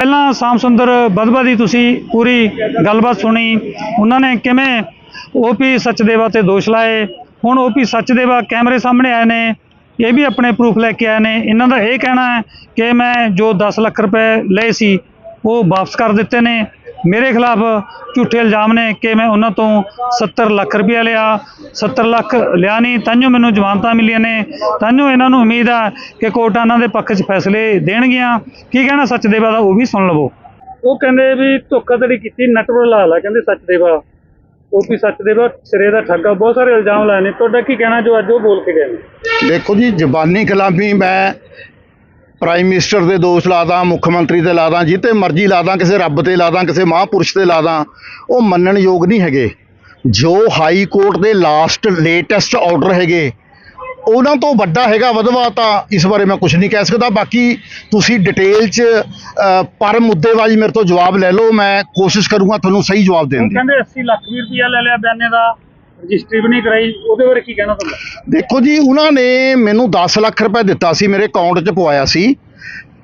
ਪਹਿਲਾਂ ਸ਼ਾਮ ਸੁੰਦਰ ਬਦਬਾ ਦੀ ਤੁਸੀਂ ਪੂਰੀ ਗੱਲਬਾਤ ਸੁਣੀ, ਉਹਨਾਂ ਨੇ ਕਿਵੇਂ ਓਪੀ ਸੱਚਦੇਵਾ ਤੇ ਦੋਸ਼ ਲਾਏ? ਹੁਣ ਓਪੀ ਸੱਚਦੇਵਾ ਕੈਮਰੇ ਸਾਹਮਣੇ ਆਏ ਨੇ, ਇਹ ਵੀ ਆਪਣੇ ਪ੍ਰੂਫ ਲੈ ਕੇ ਆਏ ਨੇ। ਇਹਨਾਂ ਦਾ ਇਹ ਕਹਿਣਾ ਹੈ ਕਿ ਮੈਂ ਜੋ 10 ਲੱਖ ਰੁਪਏ ਲਏ ਸੀ, ਉਹ ਵਾਪਸ ਕਰ ਦਿੱਤੇ ਨੇ। ਮੇਰੇ ਖਿਲਾਫ ਝੂਠੇ ਇਲਜ਼ਾਮ ਨੇ ਕਿ ਮੈਂ ਉਹਨਾਂ ਤੋਂ 70 ਲੱਖ ਰੁਪਏ ਲਿਆ 70 ਲੱਖ ਲਿਆ ਨਹੀਂ ਤਾਂਿਓ ਮੈਨੂੰ ਜ਼ਮਾਨਤਾਂ ਮਿਲੀਆਂ ਨੇ ਤਾਂਿਓ ਇਹਨਾਂ ਨੂੰ ਉਮੀਦ ਆ ਕਿ ਕੋਰਟਾਂ ਇਹਨਾਂ ਦੇ ਪੱਖ 'ਚ ਫੈਸਲੇ ਦੇਣਗੀਆਂ। ਕੀ ਕਹਿਣਾ ਸੱਚਦੇਵਾ ਦਾ ਉਹ ਵੀ ਸੁਣ ਲਵੋ। ਉਹ ਕਹਿੰਦੇ ਵੀ ਧੋਖਾਧੜੀ ਕੀਤੀ ਨਟਵਰ ਲਾਲ ਆ ਕਹਿੰਦੇ ਸੱਚਦੇਵਾ। ਓਪੀ ਸੱਚਦੇਵਾ ਸਿਰੇ ਦਾ ਠੱਗਾ ਬਹੁਤ ਸਾਰੇ ਇਲਜ਼ਾਮ ਲਾਏ ਨੇ। ਤੁਹਾਡਾ ਕੀ ਕਹਿਣਾ ਜੋ ਅੱਜ ਉਹ ਬੋਲ ਕੇ ਗਏ ਨੇ? ਦੇਖੋ ਜੀ ਜ਼ਬਾਨੀ ਕਲਾਮੀ ਮੈਂ ਪ੍ਰਾਈਮ ਮਿਨਿਸਟਰ ਦੇ ਦੋਸ਼ ਲਾਦਾ ਮੁੱਖ ਮੰਤਰੀ ਤੇ ਲਾਦਾ ਜਿੱਤੇ ਮਰਜ਼ੀ ਲਾਦਾ ਕਿਸੇ ਰੱਬ ਤੇ ਲਾਦਾ ਕਿਸੇ ਮਹਾਂਪੁਰਸ਼ ਤੇ ਲਾਦਾ ਉਹ ਮੰਨਣ ਯੋਗ ਨਹੀਂ ਹੈਗੇ। ਜੋ ਹਾਈ ਕੋਰਟ ਦੇ ਲਾਸਟ ਲੇਟੈਸਟ ਆਰਡਰ ਹੈਗੇ ਉਹਨਾਂ ਤੋਂ ਵੱਡਾ ਹੈਗਾ ਵਧਵਾ ਤਾਂ ਇਸ ਬਾਰੇ ਮੈਂ ਕੁਝ ਨਹੀਂ ਕਹਿ ਸਕਦਾ। ਬਾਕੀ ਤੁਸੀਂ ਡਿਟੇਲ 'ਚ ਅ, ਪਰ ਮੁੱਦੇਬਾਜ਼ੀ ਮੇਰੇ ਤੋਂ ਜਵਾਬ ਲੈ ਲਓ ਮੈਂ ਕੋਸ਼ਿਸ਼ ਕਰੂੰਗਾ ਤੁਹਾਨੂੰ ਸਹੀ ਜਵਾਬ ਦੇਣ ਦੀ। ਕਹਿੰਦੇ 80 ਲੱਖ ਵੀ ਰੁਪਇਆ ਲੈ ਲਿਆ ਬਿਆਨੇ ਦਾ। ਰਜਿਸਟਰੀ ਵੀ ਨਹੀਂ ਕਰਾਈ ਉਹਦੇ ਬਾਰੇ ਕੀ ਕਹਿਣਾ ਤੁਹਾਡਾ? ਦੇਖੋ ਜੀ ਉਹਨਾਂ ਨੇ ਮੈਨੂੰ 10 ਲੱਖ ਰੁਪਏ ਦਿੱਤਾ ਸੀ ਮੇਰੇ ਅਕਾਊਂਟ 'ਚ ਪਵਾਇਆ ਸੀ।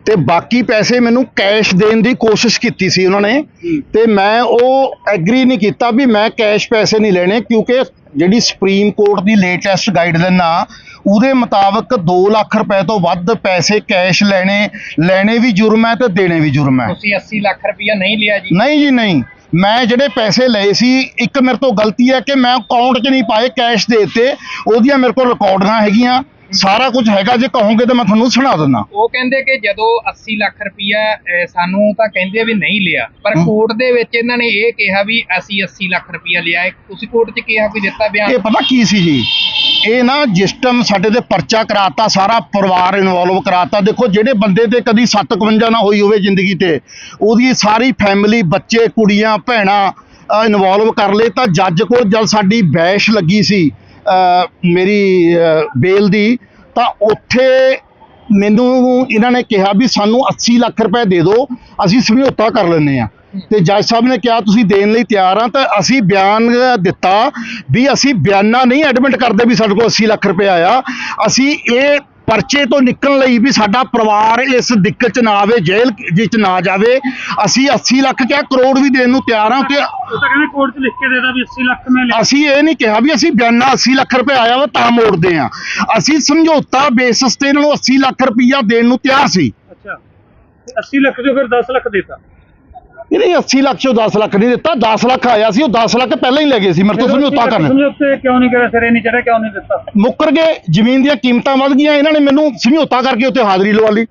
ਤੇ ਬਾਕੀ ਪੈਸੇ ਮੈਨੂੰ ਕੈਸ਼ ਦੇਣ ਦੀ ਕੋਸ਼ਿਸ਼ ਕੀਤੀ ਸੀ ਉਹਨਾਂ ਨੇ। ਤੇ ਮੈਂ ਉਹ ਐਗਰੀ ਨਹੀਂ ਕੀਤਾ ਵੀ ਮੈਂ ਕੈਸ਼ ਪੈਸੇ ਨਹੀਂ ਲੈਣੇ ਕਿਉਂਕਿ ਜਿਹੜੀ ਸੁਪਰੀਮ ਕੋਰਟ ਦੀ ਲੇਟੈਸਟ ਗਾਈਡਲਾਈਨ ਆ ਉਹਦੇ ਮੁਤਾਬਕ 2 ਲੱਖ ਰੁਪਏ ਤੋਂ ਵੱਧ ਪੈਸੇ ਕੈਸ਼ ਲੈਣੇ ਲੈਣੇ ਵੀ ਜੁਰਮ ਹੈ ਤੇ ਦੇਣੇ ਵੀ ਜੁਰਮ ਹੈ। ਤੁਸੀਂ 80 ਲੱਖ ਰੁਪਇਆ ਨਹੀਂ ਲਿਆ ਜੀ। ਨਹੀਂ ਜੀ ਨਹੀਂ। ਮੈਂ ਜਿਹੜੇ ਪੈਸੇ ਲਏ ਸੀ, ਇੱਕ ਮੇਰੇ ਤੋਂ ਗਲਤੀ ਹੈ ਕਿ ਮੈਂ ਅਕਾਊਂਟ 'ਚ ਨਹੀਂ ਪਾਏ ਕੈਸ਼ ਦੇ ਦਿੱਤੇ। ਉਹਦੀਆਂ ਮੇਰੇ ਕੋਲ ਰਿਕਾਰਡਾਂ ਹੈਗੀਆਂ। ਸਾਰਾ ਕੁਝ ਹੈਗਾ ਜੇ ਕਹੋਗੇ ਤਾਂ ਮੈਂ ਤੁਹਾਨੂੰ ਸੁਣਾ ਦਿੰਦਾ। ਉਹ ਕਹਿੰਦੇ ਕਿ ਜਦੋਂ 80 ਲੱਖ ਰੁਪਇਆ ਸਾਨੂੰ ਤਾਂ ਕਹਿੰਦੇ ਵੀ ਨਹੀਂ ਲਿਆ। ਪਰ। ਕੋਰਟ ਦੇ ਵਿੱਚ ਇਹਨਾਂ ਨੇ ਇਹ ਕਿਹਾ ਵੀ ਅਸੀਂ 80 ਲੱਖ ਰੁਪਇਆ ਲਿਆ ਹੈ। ਤੁਸੀਂ ਕੋਰਟ 'ਚ ਕਿਹਾ ਕੋਈ ਦਿੱਤਾ ਬਿਆਨ? ਇਹ ਪਤਾ ਕੀ ਸੀ ਜੀ? ਇਹ ਨਾ ਜਿਸ ਟਾਈਮ ਸਾਡੇ ਤੇ ਪਰਚਾ ਕਰਾਤਾ ਸਾਰਾ ਪਰਿਵਾਰ ਇਨਵੋਲਵ ਕਰਾਤਾ ਦੇਖੋ ਜਿਹੜੇ ਬੰਦੇ ਤੇ ਕਦੀ 751 ਨਾ ਹੋਈ ਹੋਵੇ ਜ਼ਿੰਦਗੀ ਤੇ ਉਹਦੀ ਸਾਰੀ ਫੈਮਿਲੀ ਬੱਚੇ ਕੁੜੀਆਂ ਭੈਣਾਂ ਇਨਵੋਲਵ ਕਰ ਲਏ ਤਾਂ ਜੱਜ ਕੋਲ ਜਦ ਸਾਡੀ ਬੈਸ਼ ਲੱਗੀ ਸੀ ਮੇਰੀ ਬੇਲ ਦੀ, ਤਾਂ ਉੱਥੇ ਮੈਨੂੰ ਇਹਨਾਂ ਨੇ ਕਿਹਾ ਵੀ ਸਾਨੂੰ 80 ਲੱਖ ਰੁਪਏ ਦੇ ਦਿਓ, ਅਸੀਂ ਸਮਝੌਤਾ ਕਰ ਲੈਂਦੇ ਆ ਤੇ ਜੱਜ ਸਾਹਿਬ ਨੇ ਕਿਹਾ, ਤੁਸੀਂ ਦੇਣ ਲਈ ਤਿਆਰ ਆ ਤਾਂ ਅਸੀਂ ਬਿਆਨ ਦਿੱਤਾ ਵੀ ਅਸੀਂ ਬਿਆਨਾ ਨਹੀਂ ਐਡਮਿਟ ਕਰਦੇ ਵੀ ਸਾਡੇ ਕੋਲ 80 ਲੱਖ ਰੁਪਏ ਆਇਆ। ਅਸੀਂ ਇਹ ਪਰਚੇ ਤੋਂ ਨਿਕਲਣ ਲਈ ਵੀ ਸਾਡਾ ਪਰਿਵਾਰ ਇਸ ਦਿੱਕਤ ਚ ਨਾ ਆਵੇ ਜੇਲ੍ਹ ਵਿੱਚ ਨਾ ਜਾਵੇ। ਅਸੀਂ 80 ਲੱਖ ਕਿਆ ਕਰੋੜ ਵੀ ਦੇਣ ਨੂੰ ਤਿਆਰ ਆ ਤੇ ਉਹ ਤਾਂ ਕਹਿੰਦੇ ਕੋਰਟ 'ਚ ਲਿਖ ਕੇ ਦੇਦਾ ਵੀ 80 ਲੱਖ ਮੈਂ ਲਿਆ। ਅਸੀਂ ਇਹ ਨਹੀਂ ਕਿਹਾ ਵੀ ਅਸੀਂ ਬਿਆਨਾ 80 ਲੱਖ ਰੁਪਏ ਆਇਆ ਵਾ ਤਾਂ ਮੋੜਦੇ ਆ ਅਸੀਂ ਸਮਝੌਤਾ ਬੇਸਿਸ ਤੇ ਇਹਨਾਂ ਨੂੰ 80 ਲੱਖ ਰੁਪਈਆ ਦੇਣ ਨੂੰ ਤਿਆਰ ਸੀ। ਅੱਛਾ। 80 ਲੱਖ ਜੋ ਫਿਰ 10 ਲੱਖ ਦੇਤਾ। ਇਹ ਨਹੀਂ 80 ਲੱਖ ਚੋਂ 10 ਲੱਖ ਨਹੀਂ ਦਿੱਤਾ 10 ਲੱਖ ਆਇਆ ਸੀ ਉਹ 10 ਲੱਖ ਪਹਿਲਾਂ ਹੀ ਲੈ ਗਏ ਸੀ ਮੇਰੇ ਤੋਂ ਸਮਝੌਤਾ ਕਰਨ। ਸਮਝੌਤੇ ਕਿਉਂ ਨਹੀਂ ਕਰਿਆ ਸਿਰੇ ਨਹੀਂ ਚੜਿਆ ਕਿਉਂ ਨਹੀਂ ਦਿੱਤਾ? ਮੁੱਕਰ ਗਏ ਜ਼ਮੀਨ ਦੀਆਂ ਕੀਮਤਾਂ ਵਧ ਗਈਆਂ ਇਹਨਾਂ ਨੇ ਮੈਨੂੰ ਸਮਝੌਤਾ ਕਰਕੇ ਉੱਥੇ ਹਾਜ਼ਰੀ ਲਵਾ ਲਈ।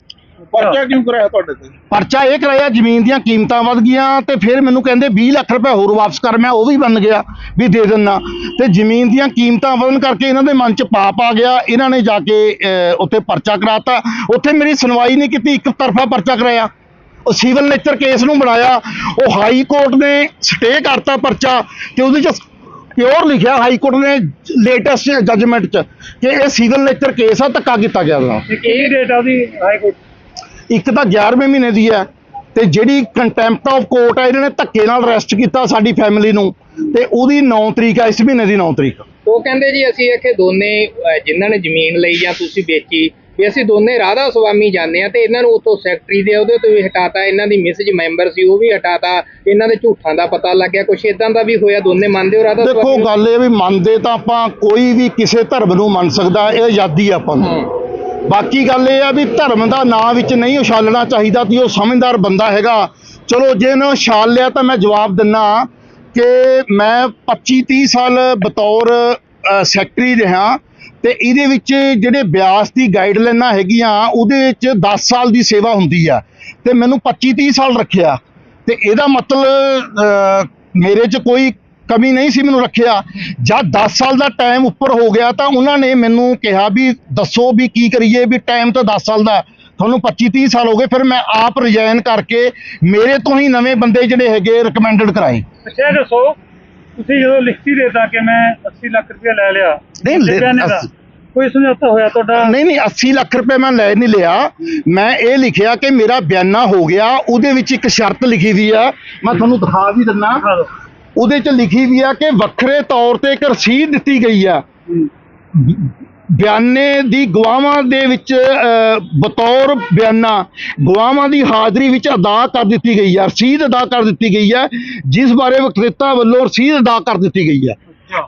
ਪਰਚਾ ਕਿਉਂ ਕਰਾਇਆ ਤੁਹਾਡੇ ਤੇ? ਪਰਚਾ ਇਹ ਕਰਾਇਆ ਜ਼ਮੀਨ ਦੀਆਂ ਕੀਮਤਾਂ ਵਧ ਗਈਆਂ ਤੇ ਫਿਰ ਮੈਨੂੰ ਕਹਿੰਦੇ 20 ਲੱਖ ਰੁਪਏ ਹੋਰ ਵਾਪਸ ਕਰ ਮੈਂ ਉਹ ਵੀ ਬਣ ਗਿਆ ਵੀ ਦੇ ਦਿੰਨਾ। ਤੇ ਜ਼ਮੀਨ ਦੀਆਂ ਕੀਮਤਾਂ ਵਧਣ ਕਰਕੇ ਇਹਨਾਂ ਦੇ ਮਨ 'ਚ ਪਾਪ ਆ ਗਿਆ ਇਹਨਾਂ ਨੇ ਜਾ ਕੇ ਅਹ, ਉੱਥੇ ਪਰਚਾ ਕਰਾਤਾ। ਉੱਥੇ ਮੇਰੀ ਸੁਣਵਾਈ ਨਹੀਂ ਕੀਤੀ ਇੱਕ ਤਰਫਾ ਪਰਚਾ ਕਰਾਇਆ। ਸਿਵਲ ਨੇਚਰ ਕੇਸ ਨੂੰ ਬਣਾਇਆ ਉਹ ਹਾਈ ਕੋਰਟ ਨੇ ਸਟੇ ਕਰਤਾ ਪਰਚਾ ਤੇ ਉਹਦੇ 'ਚ ਪਿਓਰ ਲਿਖਿਆ ਹਾਈ ਕੋਰਟ ਨੇ ਲੇਟੈਸਟ ਜੱਜਮੈਂਟ 'ਚ ਕਿ ਇਹ ਸਿਵਲ ਨੇਚਰ ਕੇਸ ਆ ਧੱਕਾ ਕੀਤਾ ਗਿਆ ਇਹ ਕਿਹੜੀ ਡੇਟ ਆ ਉਹਦੀ ਹਾਈ ਕੋਰਟ? ਇੱਕ ਤਾਂ 11ਵੇਂ ਮਹੀਨੇ ਦੀ ਹੈ ਤੇ ਜਿਹੜੀ ਕੰਟੈਂਪਟ ਆਫ ਕੋਰਟ ਹੈ ਇਹਨਾਂ ਨੇ ਧੱਕੇ ਨਾਲ ਅਰੈਸਟ ਕੀਤਾ ਸਾਡੀ ਫੈਮਿਲੀ ਨੂੰ ਤੇ ਉਹਦੀ 9 ਤਰੀਕ ਹੈ ਇਸ ਮਹੀਨੇ ਦੀ 9 ਤਰੀਕ। ਉਹ ਕਹਿੰਦੇ ਜੀ ਅਸੀਂ ਆਖੇ ਦੋਨੇ ਜਿਨ੍ਹਾਂ ਨੇ ਜ਼ਮੀਨ ਲਈ ਜਾਂ ਤੁਸੀਂ ਵੇਚੀ ਵੀ ਅਸੀਂ ਦੋਨੇ ਰਾਧਾ ਸੁਆਮੀ ਜਾਂਦੇ ਆ ਤੇ ਇਹਨਾਂ ਨੂੰ ਉਤੋਂ ਸੈਕਟਰੀ ਦੇ ਉਹਦੇ ਤੋਂ ਵੀ ਹਟਾਤਾ ਇਹਨਾਂ ਦੀ ਮਿਸਜ ਮੈਂਬਰ ਸੀ ਉਹ ਵੀ ਹਟਾਤਾ ਇਹਨਾਂ ਦੇ ਝੂਠਾਂ ਦਾ ਪਤਾ ਲੱਗਿਆ ਕੁਛ ਇਦਾਂ ਦਾ ਵੀ ਹੋਇਆ ਦੋਨੇ ਮੰਨਦੇ ਹੋ ਰਾਧਾ ਦੇਖੋ ਗੱਲ ਇਹ ਵੀ ਮੰਨਦੇ ਤਾਂ ਆਪਾਂ ਕੋਈ ਵੀ ਕਿਸੇ ਧਰਮ ਨੂੰ ਮੰਨ ਸਕਦਾ ਇਹ ਆਜ਼ਾਦੀ ਆਪਾਂ ਨੂੰ। ਬਾਕੀ ਗੱਲ ਇਹ ਆ ਵੀ ਧਰਮ ਦਾ ਨਾਂ ਵਿੱਚ ਨਹੀਂ ਉਛਾਲਣਾ ਚਾਹੀਦਾ ਤੇ ਉਹ ਸਮਝਦਾਰ ਬੰਦਾ ਹੈਗਾ। ਚਲੋ ਜੇ ਉਹਨੇ ਉਛਾਲ ਲਿਆ ਤਾਂ ਮੈਂ ਜਵਾਬ ਦਿੰਨਾ ਕਿ ਮੈਂ 25 30 ਸਾਲ ਬਤੌਰ ਸੈਕਟਰੀ ਰਿਹਾ। ਤੇ ਇਹਦੇ ਵਿੱਚ ਜਿਹੜੇ ਬਿਆਸ ਦੀ ਗਾਈਡਲਾਈਨਾਂ ਹੈਗੀਆਂ, ਉਹਦੇ ਵਿੱਚ 10 ਸਾਲ ਦੀ ਸੇਵਾ ਹੁੰਦੀ ਆ। ਤੇ ਮੈਨੂੰ 25 30 ਸਾਲ ਰੱਖਿਆ। ਤੇ ਇਹਦਾ ਮਤਲਬ ਮੇਰੇ 'ਚ ਕੋਈ ਕਮੀ ਨਹੀਂ ਸੀ ਮੈਨੂੰ ਰੱਖਿਆ। ਜਦ 10 ਸਾਲ ਦਾ ਟਾਈਮ ਉੱਪਰ ਹੋ ਗਿਆ ਤਾਂ ਉਹਨਾਂ ਨੇ ਮੈਨੂੰ ਕਿਹਾ ਵੀ ਦੱਸੋ ਵੀ ਕੀ ਕਰੀਏ, ਵੀ ਟਾਈਮ ਤਾਂ 10 ਸਾਲ ਦਾ ਤੁਹਾਨੂੰ 25 30 ਸਾਲ ਹੋ ਗਏ, ਫਿਰ ਮੈਂ ਆਪ ਰਿਜ਼ਾਈਨ ਕਰਕੇ ਮੇਰੇ ਤੋਂ ਹੀ ਨਵੇਂ ਬੰਦੇ ਜਿਹੜੇ ਹੈਗੇ ਰეკਮੈਂਡਡ ਕਰਾਏ। ਅੱਛਾ ਦੱਸੋ। ਤੁਸੀਂ ਜਦੋਂ ਲਿਖਤੀ ਦੇਤਾ ਕਿ ਮੈਂ 80 ਲੱਖ ਰੁਪਏ ਲੈ ਲਿਆ ਨਹੀਂ, ਲੈ- ਬਿਆਨੇ ਦਾ, ਕੋਈ ਸਮਝੌਤਾ ਹੋਇਆ ਤੁਹਾਡਾ? ਨਹੀਂ ਨਹੀਂ 80 ਲੱਖ ਰੁਪਏ ਮੈਂ ਲੈ ਨਹੀਂ ਲਿਆ। ਮੈਂ ਇਹ ਲਿਖਿਆ ਕਿ ਮੇਰਾ ਬਿਆਨਾ ਹੋ ਗਿਆ ਉਹਦੇ ਵਿੱਚ ਇੱਕ ਸ਼ਰਤ ਲਿਖੀ ਵੀ ਆ। ਮੈਂ ਤੁਹਾਨੂੰ ਦਿਖਾ ਵੀ ਦਿੰਦਾ। ਦਿਖਾ ਦਿਓ। ਉਹਦੇ 'ਚ ਲਿਖੀ ਵੀ ਆ ਕਿ ਵੱਖਰੇ ਤੌਰ ਤੇ ਇੱਕ ਰਸੀਦ ਦਿੱਤੀ ਗਈ ਆ। ਬਿਆਨੇ ਦੀ ਗਵਾਹਾਂ ਦੇ ਵਿੱਚ ਬਤੌਰ ਬਿਆਨਾ ਗਵਾਹਾਂ ਦੀ ਹਾਜ਼ਰੀ ਵਿੱਚ ਅਦਾ ਕਰ ਦਿੱਤੀ ਗਈ ਹੈ ਰਸੀਦ ਅਦਾ ਕਰ ਦਿੱਤੀ ਗਈ ਹੈ ਜਿਸ ਬਾਰੇ ਵਿਕਰੇਤਾ ਵੱਲੋਂ ਰਸੀਦ ਅਦਾ ਕਰ ਦਿੱਤੀ ਗਈ ਹੈ।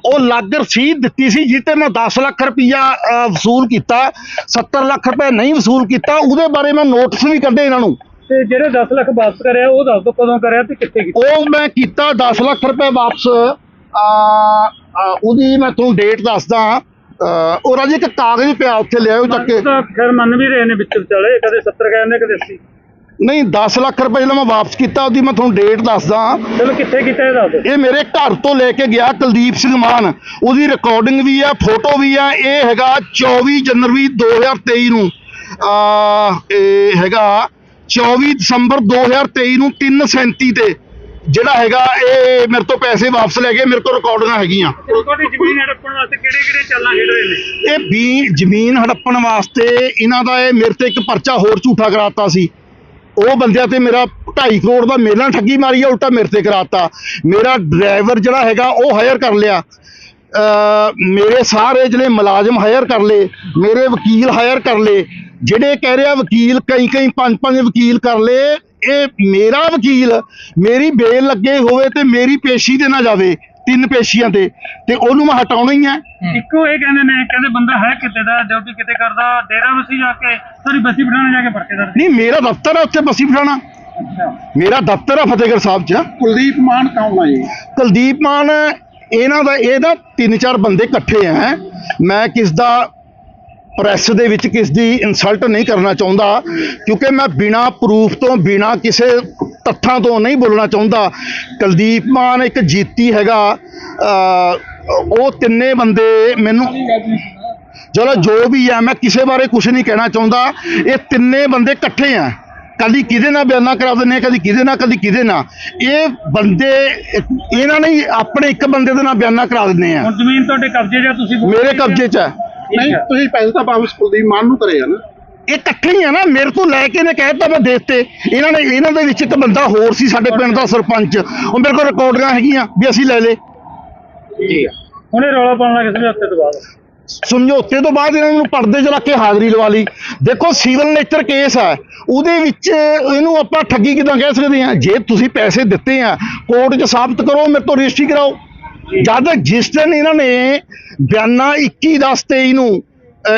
ਉਹ ਲੱਗ ਰਸੀਦ ਦਿੱਤੀ ਸੀ ਜਿੱਤੇ ਮੈਂ 10 ਲੱਖ ਰੁਪਈਆ ਅ, ਵਸੂਲ ਕੀਤਾ 70 ਲੱਖ ਰੁਪਏ ਨਹੀਂ ਵਸੂਲ ਕੀਤਾ ਉਹਦੇ ਬਾਰੇ ਮੈਂ ਨੋਟਿਸ ਵੀ ਕੱਢੇ ਇਹਨਾਂ ਨੂੰ। ਤੇ ਜਿਹੜੇ 10 ਲੱਖ ਵਾਪਸ ਕਰਿਆ ਉਹ ਦੱਸ ਦਿਓ ਕਦੋਂ ਕਰਿਆ ਤੇ ਕਿੱਥੇ ਕੀਤਾ? ਉਹ ਮੈਂ ਕੀਤਾ 10 ਲੱਖ ਰੁਪਏ ਵਾਪਸ ਆ ਉਹਦੀ ਮੈਂ ਤੁਹਾਨੂੰ ਡੇਟ ਦੱਸਦਾ। ਉਹ ਰਾਜੇ ਇੱਕ ਕਾਗਜ਼ ਪਿਆ ਉੱਥੇ ਲਿਆਓ ਚੱਕ ਕੇ। ਤਾਂ ਖੈਰ ਮੰਨ ਵੀ ਰਹੇ ਨੇ ਵਿੱਚ ਵਿਚਾਲੇ ਕਦੇ 70 ਕਹਿੰਦੇ ਕਦੇ 80 ਨਹੀਂ 10 ਲੱਖ ਰੁਪਏ ਜਦੋਂ ਮੈਂ ਵਾਪਸ ਕੀਤਾ ਉਹਦੀ ਮੈਂ ਤੁਹਾਨੂੰ ਡੇਟ ਦੱਸਦਾ। ਚਲੋ ਕਿੱਥੇ ਕੀਤਾ ਇਹ ਦੱਸ ਦਿਓ। ਇਹ ਮੇਰੇ ਘਰ ਤੋਂ ਲੈ ਕੇ ਗਿਆ ਕੁਲਦੀਪ ਸਿੰਘ ਮਾਨ। ਉਹਦੀ ਰਿਕਾਰਡਿੰਗ ਵੀ ਆ ਫੋਟੋ ਵੀ ਆ ਇਹ ਹੈਗਾ 24 ਜਨਵਰੀ 2023 ਨੂੰ। ਆ ਇਹ ਹੈਗਾ 24 ਦਸੰਬਰ 2023 ਨੂੰ 337 ਤੇ। ਜਿਹੜਾ ਹੈਗਾ ਇਹ ਮੇਰੇ ਤੋਂ ਪੈਸੇ ਵਾਪਸ ਲੈ ਗਏ ਮੇਰੇ ਕੋਲ ਰਿਕਾਰਡਿੰਗਾਂ ਹੈਗੀਆਂ। ਤੁਹਾਡੀ ਜ਼ਮੀਨ ਹੜੱਪਣ ਵਾਸਤੇ ਕਿਹੜੇ ਕਿਹੜੇ ਚਾਲਾਂ ਖੇਡ ਰਹੇ ਨੇ? ਇਹ ਵੀ ਜ਼ਮੀਨ ਹੜੱਪਣ ਵਾਸਤੇ ਇਹਨਾਂ ਦਾ ਇਹ ਮੇਰੇ ਤੇ ਇੱਕ ਪਰਚਾ ਹੋਰ ਝੂਠਾ ਕਰਾਤਾ ਸੀ। ਉਹ ਬੰਦਿਆਂ ਤੇ ਮੇਰਾ 2.5 ਕਰੋੜ ਦਾ ਮੇਰੇ ਨਾਲ ਠੱਗੀ ਮਾਰੀ ਆ ਉਲਟਾ ਮੇਰੇ ਤੇ ਕਰਾਤਾ। ਮੇਰਾ ਡਰਾਈਵਰ ਜਿਹੜਾ ਹੈਗਾ ਉਹ ਹਾਇਰ ਕਰ ਲਿਆ। ਮੇਰੇ ਸਾਰੇ ਜਿਹੜੇ ਮੁਲਾਜ਼ਮ ਹਾਇਰ ਕਰ ਲਏ ਮੇਰੇ ਵਕੀਲ ਹਾਇਰ ਕਰ ਲਏ। ਜਿਹੜੇ ਕਹਿ ਰਿਹਾ ਵਕੀਲ ਕਈ ਕਈ ਪੰਜ ਪੰਜ ਵਕੀਲ ਕਰ ਲਏ ਇਹ ਮੇਰਾ ਵਕੀਲ ਮੇਰੀ ਬੇਲ ਲੱਗੇ ਹੋਵੇ ਤੇ ਮੇਰੀ ਪੇਸ਼ੀ ਤੇ ਨਾ ਜਾਵੇ ਤਿੰਨ ਪੇਸ਼ੀਆਂ ਤੇ ਤੇ ਉਹਨੂੰ ਮੈਂ ਹਟਾਉਣਾ ਹੀ ਹੈ। ਇੱਕੋ ਇਹ ਕਹਿੰਦੇ ਨੇ ਕਹਿੰਦੇ ਬੰਦਾ ਹੈ ਕਿਤੇ ਦਾ ਡਿਊਟੀ ਕਿਤੇ ਕਰਦਾ ਡੇਰਾ ਵਸੀ ਜਾ ਕੇ ਸੋਰੀ ਬਸੀ ਪਠਾਣਾ ਜਾ ਕੇ ਪਰਚੇ ਦਰਜ ਨਹੀਂ ਮੇਰਾ ਦਫ਼ਤਰ ਹੈ ਉੱਥੇ ਬਸੀ ਪਠਾਣਾ ਅੱਛਾ। ਮੇਰਾ ਦਫ਼ਤਰ ਹੈ ਫਤਿਹਗੜ੍ਹ ਸਾਹਿਬ 'ਚ। ਕੁਲਦੀਪ ਮਾਨ ਕੌਣ ਹੈ ਜੀ ਕੁਲਦੀਪ ਮਾਨ ਇਹਨਾਂ ਦਾ ਇਹ ਨਾ ਤਿੰਨ ਚਾਰ ਬੰਦੇ ਇਕੱਠੇ ਆ। ਮੈਂ ਕਿਸ ਦਾ ਪ੍ਰੈਸ ਦੇ ਵਿੱਚ ਕਿਸ ਦੀ ਇਨਸਲਟ ਨਹੀਂ ਕਰਨਾ ਚਾਹੁੰਦਾ ਕਿਉਂਕਿ ਮੈਂ ਬਿਨਾ ਪ੍ਰੂਫ ਤੋਂ ਬਿਨਾ ਕਿਸੇ ਤੱਥਾਂ ਤੋਂ ਨਹੀਂ ਬੋਲਣਾ ਚਾਹੁੰਦਾ। ਕੁਲਦੀਪ ਮਾਨ ਇੱਕ ਜੀਤੀ ਹੈਗਾ ਉਹ ਤਿੰਨੇ ਬੰਦੇ ਮੈਨੂੰ ਚਲੋ ਜੋ ਵੀ ਹੈ ਮੈਂ ਕਿਸੇ ਬਾਰੇ ਕੁਝ ਨਹੀਂ ਕਹਿਣਾ ਚਾਹੁੰਦਾ। ਇਹ ਤਿੰਨੇ ਬੰਦੇ ਇਕੱਠੇ ਆ। ਕਦੀ ਕਿਹਦੇ ਨਾਲ ਬਿਆਨਾ ਕਰਾ ਦਿੰਦੇ ਕਦੀ ਕਿਹਦੇ ਨਾਲ ਕਦੀ ਕਿਹਦੇ ਨਾਲ। ਇਹ ਬੰਦੇ ਇਹਨਾਂ ਨੇ ਆਪਣੇ ਇੱਕ ਬੰਦੇ ਦੇ ਨਾਲ ਬਿਆਨਾ ਕਰਾ ਦਿੰਦੇ ਆ। ਹੁਣ ਜ਼ਮੀਨ ਤੁਹਾਡੇ ਕਬਜ਼ੇ 'ਚ ਆ, ਤੁਸੀਂ ਮੇਰੇ ਕਬਜ਼ੇ 'ਚ ਹੈ ਨਹੀਂ ਤੁਸੀਂ ਪੈਸੇ ਤਾਂ ਵਾਪਸ ਕੁਲਦੀਪ ਮਾਨ ਨੂੰ ਕਰੇ ਆ ਨਾ। ਇਹ ਇਕੱਠੇ ਹੀ ਆ ਨਾ ਮੇਰੇ ਤੋਂ ਲੈ ਕੇ ਨੇ ਕਹਿਤਾ ਮੈਂ ਦੇਤੇ ਇਹਨਾਂ ਨੇ ਇਹਨਾਂ ਦੇ ਵਿੱਚ ਇੱਕ ਬੰਦਾ ਹੋਰ ਸੀ ਸਾਡੇ ਪਿੰਡ ਦਾ ਸਰਪੰਚ। ਉਹ ਮੇਰੇ ਕੋਲ ਰਿਕਾਰਡਿੰਗਾਂ ਹੈਗੀਆਂ ਵੀ ਅਸੀਂ ਲੈ ਲੇ ਜੀ ਹੁਣ ਇਹ ਰੌਲਾ ਪਾਉਣ ਲੱਗੇ ਸੀ ਹਫ਼ਤੇ ਤੋਂ ਬਾਅਦ। ਸਮਝੌਤੇ ਤੋਂ ਬਾਅਦ ਇਹਨਾਂ ਨੂੰ ਪਰਦੇ 'ਚ ਰੱਖ ਕੇ ਹਾਜ਼ਰੀ ਲਵਾ ਲਈ। ਦੇਖੋ ਸਿਵਲ ਨੇਚਰ ਕੇਸ ਹੈ ਉਹਦੇ ਵਿੱਚ ਇਹਨੂੰ ਆਪਾਂ ਠੱਗੀ ਕਿਦਾਂ ਕਹਿ ਸਕਦੇ ਹਾਂ ਜੇ ਤੁਸੀਂ ਪੈਸੇ ਦਿੱਤੇ ਆ ਕੋਰਟ 'ਚ ਸਾਬਤ ਕਰੋ ਮੇਰੇ ਤੋਂ ਰਜਿਸਟਰੀ ਕਰਾਓ। ਜਦ ਜਿਸ ਦਿਨ ਇਹਨਾਂ ਨੇ ਬਿਆਨਾ 21 10 23 ਨੂੰ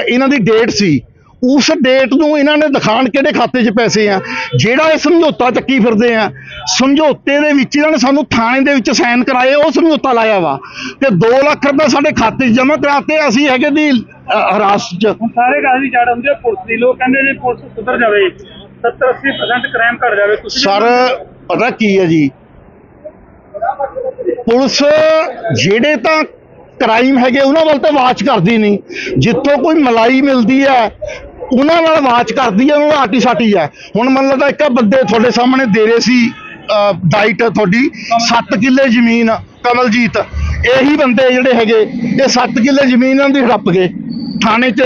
ਇਹਨਾਂ ਦੀ ਡੇਟ ਸੀ ਉਸ ਡੇਟ ਨੂੰ ਇਹਨਾਂ ਨੇ ਦਿਖਾਣ ਕਿਹੜੇ ਖਾਤੇ 'ਚ ਪੈਸੇ ਆ? ਜਿਹੜਾ ਇਹ ਸਮਝੌਤਾ ਚੱਕੀ ਫਿਰਦੇ ਆ ਸਮਝੌਤੇ ਦੇ ਵਿੱਚ ਇਹਨਾਂ ਨੇ ਸਾਨੂੰ ਥਾਣੇ ਦੇ ਵਿੱਚ ਸਾਈਨ ਕਰਾਏ ਉਹ ਸਮਝੌਤਾ ਲਾਇਆ ਵਾ। ਤੇ 2 ਲੱਖ ਰੁਪਏ ਸਾਡੇ ਖਾਤੇ 'ਚ ਜਮ੍ਹਾਂ ਕਰਾਤੇ ਅਸੀਂ ਹੈਗੇ ਦੀ ਅਹ, ਹਿਰਾਸਤ 'ਚ। ਸਾਰੇ ਕਾਗਜ਼ ਦੀ ਜੜ ਹੁੰਦੇ ਆ ਪੁਲਿਸ ਦੀ। ਲੋਕ ਕਹਿੰਦੇ ਨੇ ਪੁਲਿਸ ਸੁਧਰ ਜਾਵੇ 70 80% ਕ੍ਰਾਈਮ ਘਟ ਜਾਵੇ। ਸਰ ਪਤਾ ਕੀ ਹੈ ਜੀ? ਪੁਲਿਸ ਜਿਹੜੇ ਤਾਂ ਕ੍ਰਾਈਮ ਹੈਗੇ, ਉਹਨਾਂ ਵੱਲ ਤਾਂ ਵਾਚ ਕਰਦੀ ਨਹੀਂ। ਜਿੱਥੋਂ ਕੋਈ ਮਲਾਈ ਮਿਲਦੀ ਹੈ, ਉਹਨਾਂ ਨਾਲ ਵਾਚ ਕਰਦੀ ਹੈ, ਉਹਨਾਂ ਦਾ ਆਟੀ ਸਾਟੀ ਹੈ। ਹੁਣ ਮੰਨ ਲਓ ਇੱਕ ਬੰਦੇ ਤੁਹਾਡੇ ਸਾਹਮਣੇ ਦੇ ਰਹੇ ਸੀ ਡਾਈਟ ਤੁਹਾਡੀ 7 ਕਿੱਲੇ ਜ਼ਮੀਨ, ਕਮਲਜੀਤ। ਇਹੀ ਬੰਦੇ ਜਿਹੜੇ ਹੈਗੇ, ਇਹ 7 ਕਿੱਲੇ ਜ਼ਮੀਨ ਇਹਨਾਂ ਦੀ ਹੜੱਪ ਗਏ। ਥਾਣੇ 'ਚ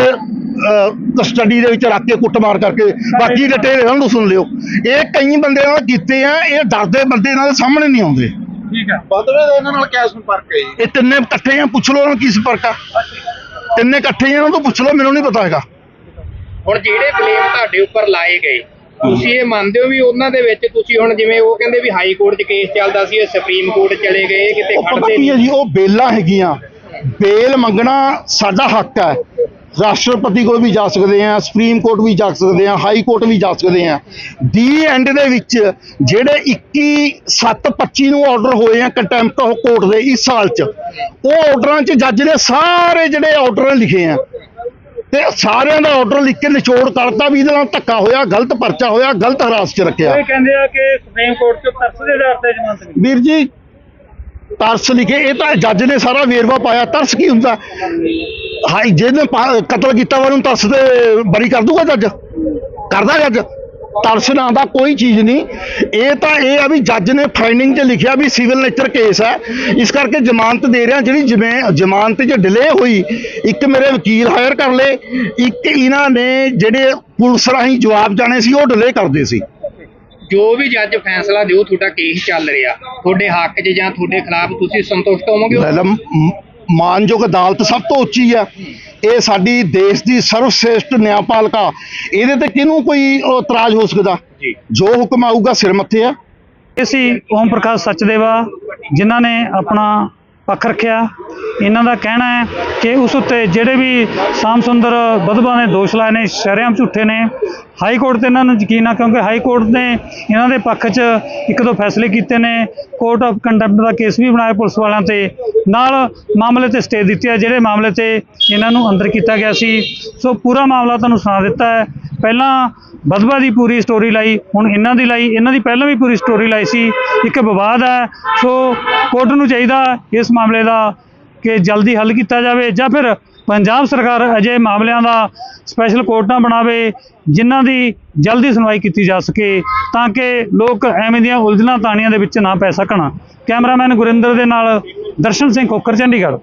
ਕਸਟਡੀ ਦੇ ਵਿੱਚ ਰੱਖ ਕੇ ਕੁੱਟਮਾਰ ਕਰਕੇ, ਬਾਕੀ ਡਿਟੇਲ ਇਹਨਾਂ ਨੂੰ ਸੁਣ ਲਿਓ। ਇਹ ਕਈ ਬੰਦੇ ਨਾਲ ਕੀਤੇ ਆ, ਇਹ ਡਰਦੇ ਬੰਦੇ ਨਾਲ ਸਾਹਮਣੇ ਨਹੀਂ ਆਉਂਦੇ। ਠੀਕ ਆ। ਬਦਵੇ ਦਾ ਇਹਨਾਂ ਨਾਲ ਕਿਆ ਸੰਪਰਕ ਹੈ ਜੀ। ਇਹ ਤਿੰਨੇ ਇਕੱਠੇ ਆ ਪੁੱਛ ਲਓ ਉਹਨਾਂ ਨੂੰ ਕੀ ਸੰਪਰਕ ਆ। ਤਿੰਨੇ ਇਕੱਠੇ ਆ ਉਹਨਾਂ ਤੋਂ ਪੁੱਛ ਲਓ ਮੈਨੂੰ ਨਹੀਂ ਪਤਾ ਹੈਗਾ। ਹੁਣ ਜਿਹੜੇ ਬਲੇਮ ਤੁਹਾਡੇ ਉੱਪਰ ਲਾਏ ਗਏ ਤੁਸੀਂ ਇਹ ਮੰਨਦੇ ਹੋ ਵੀ ਉਹਨਾਂ ਦੇ ਵਿੱਚ ਤੁਸੀਂ ਹੁਣ ਜਿਵੇਂ ਉਹ ਕਹਿੰਦੇ ਵੀ ਹਾਈ ਕੋਰਟ 'ਚ ਕੇਸ ਚੱਲਦਾ ਸੀ ਇਹ ਸੁਪਰੀਮ ਕੋਰਟ ਚਲੇ ਗਏ ਕਿਤੇ ਉਹ ਪਤਾ ਖੜਦੇ ਕੀ ਹੈ ਨਹੀਂ। ਜੀ ਉਹ ਬੇਲਾਂ ਹੈਗੀਆਂ। ਬੇਲ ਮੰਗਣਾ ਸਾਡਾ ਹੱਕ ਹੈ। ਰਾਸ਼ਟਰਪਤੀ ਕੋਲ ਵੀ ਜਾ ਸਕਦੇ ਆ ਸੁਪਰੀਮ ਕੋਰਟ ਵੀ ਜਾ ਸਕਦੇ ਆ ਹਾਈ ਕੋਰਟ ਵੀ ਜਾ ਸਕਦੇ ਆ ਦੀ ਐਂਡ ਦੇ ਵਿੱਚ ਜਿਹੜੇ 21 7 25 ਨੂੰ ਆਰਡਰ ਹੋਏ ਆ ਕੰਟੈਂਪਟ ਆਫ ਕੋਰਟ ਦੇ ਇਸ ਸਾਲ ਚ ਉਹ ਆਰਡਰਾਂ ਚ ਜੱਜ ਨੇ ਸਾਰੇ ਜਿਹੜੇ ਆਰਡਰ ਲਿਖੇ ਆ। ਤੇ ਸਾਰਿਆਂ ਦਾ ਆਰਡਰ ਲਿਖ ਕੇ ਨਿਚੋੜ ਕਰਤਾ ਵੀ ਇਹਦੇ ਨਾਲ ਧੱਕਾ ਹੋਇਆ ਗਲਤ ਪਰਚਾ ਹੋਇਆ ਗਲਤ ਹਰਾਸ ਚ ਰੱਖਿਆ। ਇਹ ਕਹਿੰਦੇ ਆ ਕਿ ਸੁਪਰੀਮ ਕੋਰਟ 'ਚ ਤਰਸ ਦੇ ਆਧਾਰ ਤੇ ਜ਼ਮਾਨਤ ਵੀਰ ਜੀ ਤਰਸ ਲਿਖੇ ਇਹ ਤਾਂ ਜੱਜ ਨੇ ਸਾਰਾ ਵੇਰਵਾ ਪਾਇਆ, ਤਰਸ ਕੀ ਹੁੰਦਾ? ਹਾਈ ਜਿਹਨੇ ਕਤਲ ਕੀਤਾ ਉਹਨੂੰ ਤਰਸ ਤੇ ਬਰੀ ਕਰ ਦੂਗਾ ਜੱਜ? ਕਰਦਾ ਜੱਜ? ਤਰਸ ਨਾਂ ਦਾ ਕੋਈ ਚੀਜ਼ ਨਹੀਂ ਇਹ ਤਾਂ ਇਹ ਆ ਵੀ ਜੱਜ ਨੇ ਫਾਈਨਿੰਗ 'ਚ ਲਿਖਿਆ ਵੀ ਸਿਵਲ ਨੇਚਰ ਕੇਸ ਹੈ। ਇਸ ਕਰਕੇ ਜ਼ਮਾਨਤ ਦੇ ਰਿਹਾ ਜਿਹੜੀ ਜਿਵੇਂ ਜ਼ਮਾਨਤ 'ਚ ਡਿਲੇ ਹੋਈ, ਇੱਕ ਮੇਰੇ ਵਕੀਲ ਹਾਇਰ ਕਰ ਲਏ, ਇੱਕ ਇਹਨਾਂ ਨੇ ਜਿਹੜੇ ਪੁਲਿਸ ਰਾਹੀਂ ਜਵਾਬ ਜਾਣੇ ਸੀ, ਉਹ ਡਿਲੇ ਕਰਦੇ ਸੀ। ਜੋ ਵੀ ਜੱਜ ਫੈਸਲਾ ਦਿਓ ਤੁਹਾਡਾ ਕੇਸ ਚੱਲ ਰਿਹਾ। ਤੁਹਾਡੇ ਹੱਕ 'ਚ ਜਾਂ ਤੁਹਾਡੇ ਖਿਲਾਫ ਤੁਸੀਂ ਸੰਤੁਸ਼ਟ ਹੋਵੋਗੇ? ਲੈ ਲਾ, ਮ- ਮਾਨਯੋਗ ਅਦਾਲਤ ਸਭ ਤੋਂ ਉੱਚੀ ਆ। ਇਹ ਸਾਡੀ ਦੇਸ਼ ਦੀ ਸਰਵਸ਼੍ਰੇਸ਼ਟ ਨਿਆਂਪਾਲਿਕਾ। ਇਹਦੇ ਤੇ ਕਿਹਨੂੰ ਕੋਈ ਇਤਰਾਜ਼ ਹੋ ਸਕਦਾ? ਜੀ। ਜੋ ਹੁਕਮ ਆਊਗਾ ਸਿਰ ਮੱਥੇ ਆ। ਇਹ ਸੀ ਓਮ ਪ੍ਰਕਾਸ਼ ਸਚਦੇਵਾ ਜਿਨ੍ਹਾਂ ਨੇ ਆਪਣਾ ਪੱਖ ਰੱਖਿਆ। ਇਹਨਾਂ ਦਾ ਕਹਿਣਾ ਹੈ ਕਿ ਉਸ ਉੱਤੇ ਜਿਹੜੇ ਵੀ ਸ਼ਾਮ ਸੁੰਦਰ ਬਦਬਾ ਨੇ ਦੋਸ਼ ਲਾਏ ਨੇ, ਸ਼ਰੇਆਮ ਝੂਠੇ ਨੇ, ਹਾਈ ਕੋਰਟ ਤੇ ਇਹਨਾਂ ਨੂੰ ਯਕੀਨ ਆ, ਕਿਉਂਕਿ ਹਾਈ ਕੋਰਟ ਨੇ ਇਹਨਾਂ ਦੇ ਪੱਖ 'ਚ ਇੱਕ ਦੋ ਫੈਸਲੇ ਕੀਤੇ ਨੇ। ਕੋਰਟ ਆਫ ਕੰਡਕਟ ਦਾ ਕੇਸ ਵੀ ਬਣਾਇਆ ਪੁਲਿਸ ਵਾਲਿਆਂ ਤੇ। ਨਾਲ ਮਾਮਲੇ ਤੇ ਸਟੇ ਦਿੱਤੀ ਹੈ, ਜਿਹੜੇ ਮਾਮਲੇ ਤੇ ਇਹਨਾਂ ਨੂੰ ਅੰਦਰ ਕੀਤਾ ਗਿਆ ਸੀ। ਸੋ ਪੂਰਾ ਮਾਮਲਾ ਤੁਹਾਨੂੰ ਸੁਣਾ ਦਿੱਤਾ ਹੈ। ਪਹਿਲਾਂ ਬਦਬਾ ਦੀ ਪੂਰੀ ਸਟੋਰੀ ਲਾਈ, ਹੁਣ ਇਹਨਾਂ ਦੀ ਲਾਈ। ਇਹਨਾਂ ਦੀ ਪਹਿਲਾਂ ਵੀ ਪੂਰੀ ਸਟੋਰੀ ਲਾਈ ਸੀ। ਇੱਕ ਵਿਵਾਦ ਹੈ। ਸੋ ਕੋਰਟ ਨੂੰ ਚਾਹੀਦਾ ਇਸ ਮਾਮਲੇ ਦਾ ਕਿ ਜਲਦੀ ਹੱਲ ਕੀਤਾ ਜਾਵੇ ਜਾਂ ਫਿਰ ਪੰਜਾਬ ਸਰਕਾਰ ਅਜੇ ਮਾਮਲਿਆਂ ਦਾ ਸਪੈਸ਼ਲ ਕੋਰਟਾਂ ਬਣਾਵੇ, ਜਿਨ੍ਹਾਂ ਦੀ ਜਲਦੀ ਸੁਣਵਾਈ ਕੀਤੀ ਜਾ ਸਕੇ ਤਾਂ ਕਿ ਲੋਕ ਐਵੇਂ ਦੀਆਂ ਉਲਝਣਾਂ ਤਾਣੀਆਂ ਦੇ ਵਿੱਚ ਨਾ ਪੈ ਸਕਣ। ਕੈਮਰਾਮੈਨ ਗੁਰਿੰਦਰ ਦੇ ਨਾਲ ਦਰਸ਼ਨ ਸਿੰਘ ਖੋਖਰ, ਚੰਡੀਗੜ੍ਹ।